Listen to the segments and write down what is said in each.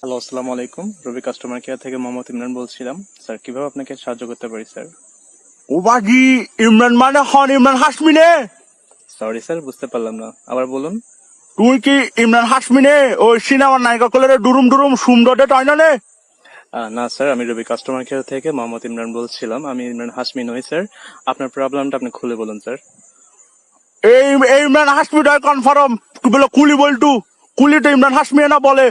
Hello আসসালামু আলাইকুম। রবি customer care থেকে মোহাম্মদ ইমরান বলছিলাম। স্যার কীভাবে আপনাকে সাহায্য করতে পারি স্যার? ও ইমরান মানে হন ইমরান হাসমিনে সরি স্যার বুঝতে পারলাম না। আবার বলুন। তুই কি ইমরান হাসমিনে ওই সিনেমার নায়িকা কলের ডুরুম ডুরুম সুন্দরে টয় না নে? না স্যার আমি রবি কাস্টমার কেয়ার থেকে মোহাম্মদ ইমরান বলছিলাম। আমি ইমরান হাসমি নই স্যার। আপনার প্রবলেমটা আপনি খুলে বলুন স্যার। এই ইমরান হাসমিটা কনফার্ম কি বলে কুলি বলটু। কুলি তো ইমরান হাসমিনে না বলে?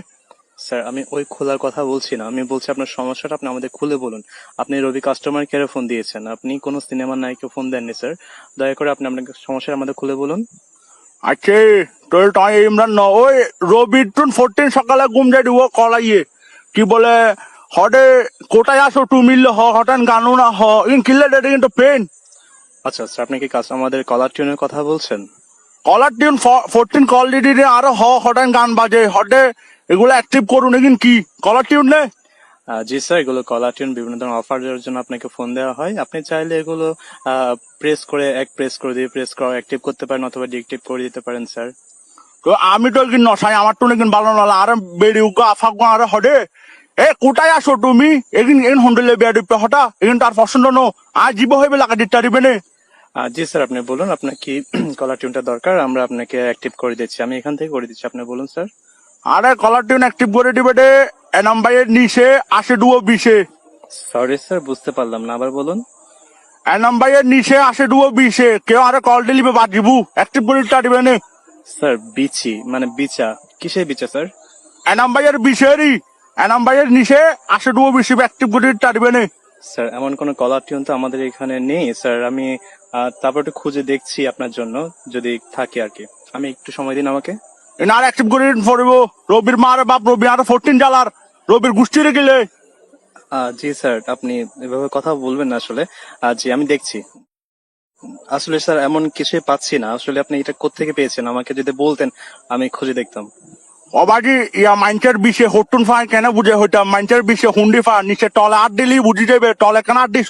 স্যার আমি ওই খোলার কথা বলছি না। আমি বলছি আপনার সমস্যাটা আপনি আমাদের খুলে বলুন। আপনি রবি কাস্টমার কেয়ারে ফোন দিয়েছেন। আপনি কোনো সিনেমার নায়িকা ফোন দেননি স্যার। দয়া করে আপনি আপনার সমস্যাটা আমাদের খুলে বলুন। আচ্ছা তোর টয় ইমরান ন ওই রবি টুন ফোরটিন সকালে ঘুম যাই দিব কলাইয়ে কি বলে হটে কোটায় আসো টু মিললে হ হটান গানু না হ ইন কিল্লে ডেটে কিন্তু পেন আচ্ছা স্যার আপনি কি কাজ- আমাদের কলার টিউনের কথা বলছেন? কলার টিউন ফোরটিন কল দিদি আরও হ হটান গান বাজে। হটে এগুলো অ্যাক্টিভ করুন এগিন কি? কলার টিউন নে জি স্যার এগুলো কলার টিউন বিভিন্ন ধরনের অফার দেওয়ার জন্য আপনাকে ফোন দেওয়া হয়। আপনি চাইলে এগুলো প্রেস করে এক প্রেস করে দিয়ে প্রেস করে অ্যাক্টিভ করতে পারেন অথবা ডিএক্টিভ করে দিতে পারেন স্যার তো আমি তো এগিন নসাই আমার তো এগিন ভালো নলা আরে বেড়ি উগা আফাক আরে হটে এ কোটায় আসো তুমি? এগিন এগিন হন্ডলে বেড়ি হটা। এগিন তার পছন্দ নো। আর জীব হইবে লাগা দিতে দিবে নে। জি স্যার আপনি বলুন আপনার কি কলার টিউনটা দরকার? আমরা আপনাকে অ্যাক্টিভ করে দিচ্ছি। আমি এখান থেকে করে দিচ্ছি। আপনি বলুন স্যার আরে কলার টিউন অ্যাক্টিভ করে দিবে দে এ নাম্বারের নিচে আসে ডুয়ো বিশে। সরি স্যার বুঝতে পারলাম না আবার বলুন। এ নাম্বারের নিচে আসে ডুয়ো বিশে। কেউ আরে কল দিলিবে বাজিবু অ্যাক্টিভ করে দিবে নে। স্যার বিচি মানে বিচা। কিসের বিচা স্যার এ নাম্বারের বিশেরই। এ নাম্বারের নিচে আসে ডুয়ো বিশে অ্যাক্টিভ করে দিবে নে। স্যার এমন কোনো কলার টিউন তো আমাদের এখানে নেই স্যার আমি তারপর একটু খুঁজে দেখছি আপনার জন্য যদি থাকে আর কি। আমি একটু সময় দিন আমাকে। এনে আর অ্যাক্টিভ করে পড়িব। রবির মার বাপ রবি আর ফোরটিন জালার রবির গোষ্ঠীরে গেলে। আহ, জি স্যার আপনি এভাবে কথা বলবেন না আসলে। জি আমি দেখছি। আসলে স্যার এমন কিছুই পাচ্ছি না। আসলে আপনি এটা কোত্থেকে পেয়েছেন? আমাকে যদি বলতেন আমি খুঁজে দেখতাম। অবাজি ইয়া মাইন্সের বিষে হটুন ফাই কেন বুঝে হইতাম। মাইন্সের বিষে হুন্ডি ফা নিচে টলে আট দিলি বুঝি যাবে টলে কেন আট দিছ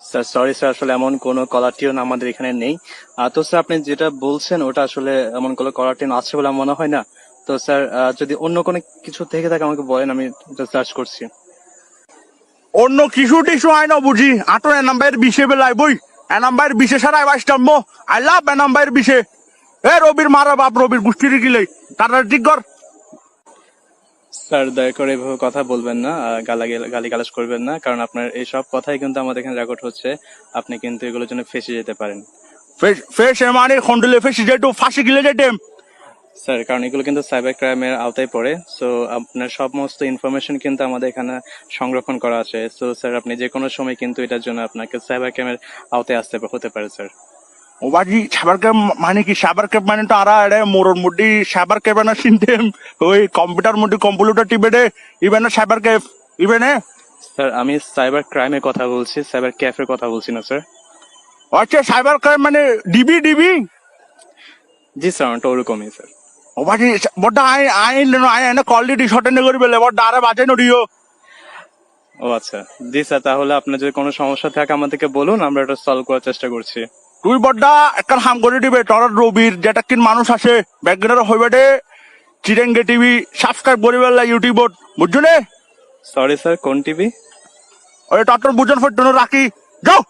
স্যার সরি স্যার আসলে এমন কোনো কলার টিউন আমাদের এখানে নেই। তো স্যার আপনি যেটা বলছেন, ওটা আসলে এমন কোনো কলার টিউন আছে বলে মনে হয় না। তো স্যার যদি অন্য কোনো কিছু থেকে থাকে, আমাকে বলেন, আমি সার্চ করছি। অন্য কিছু টিসু আই না বুঝি। আটো, এ নাম্বারের বিষে বেলাই বই। এ নাম্বারের বিষে সারা আইবাসটাম মো আই লাভ এ নাম্বারের বিষে। এ রবির মারা বাপ, রবির গোষ্ঠীরে গিলে তারা ঠিক কর। স্যার দয়া করে এভাবে কথা বলবেন না গালি গালাজ করবেন না কারণ আপনার এই সব কথাই কিন্তু আমাদের এখানে রেকর্ড হচ্ছে। আপনি কিন্তু এগুলোর জন্য ফেসে যেতে পারেন। ফেস মানে খন্ডলে ফেসি যেটু ফাঁসি গিলে যেটেম স্যার কারণ এগুলো কিন্তু সাইবার ক্রাইমের আওতায় পড়ে সো আপনার সমস্ত ইনফরমেশন কিন্তু আমাদের এখানে সংরক্ষণ করা আছে। সো স্যার আপনি যে কোনো সময় কিন্তু এটার জন্য আপনাকে সাইবার ক্রাইমের আওতায় আসতে হতে পারে স্যার। ও বাজি সাবার ক্যাব মানে কি সাবার ক্যাব মানে তো আরা এড়ে মোরর মুডি সাবার ক্যাব না চিনতেম ওই কম্পিউটার মুডি কম্পিউটার টিপে দে ইভেন সাইবার ক্যাব ইভেনে স্যার আমি সাইবার ক্রাইমের কথা বলছি সাইবার ক্যাফের কথা বলছি না স্যার। আচ্ছা সাইবার ক্রাইম মানে ডিবি ডিবি? জি স্যার ওটা ওরকমই স্যার। ও বাজি বড় আই আই আই এনে কল দি শর্টে নে করি বেলে বড় আরে বাজে নডিও। ও আচ্ছা। জি স্যার তাহলে আপনার যদি কোনো সমস্যা থাকে আমাদেরকে বলুন আমরা এটা সলভ করার চেষ্টা করছি। তুই বড্ডা একটা হাম করে দিবে তোর রবির যেটা কিন মানুষ আছে ব্যাকগ্রাউন্ড হইবে দে চিরেঙ্গে টিভি সাবস্ক্রাইব করিবে ইউটিউবত বুঝছ নে? সরি স্যার কোন টিভি? ওই টটর বুঝন ফটন রাখি। যাও!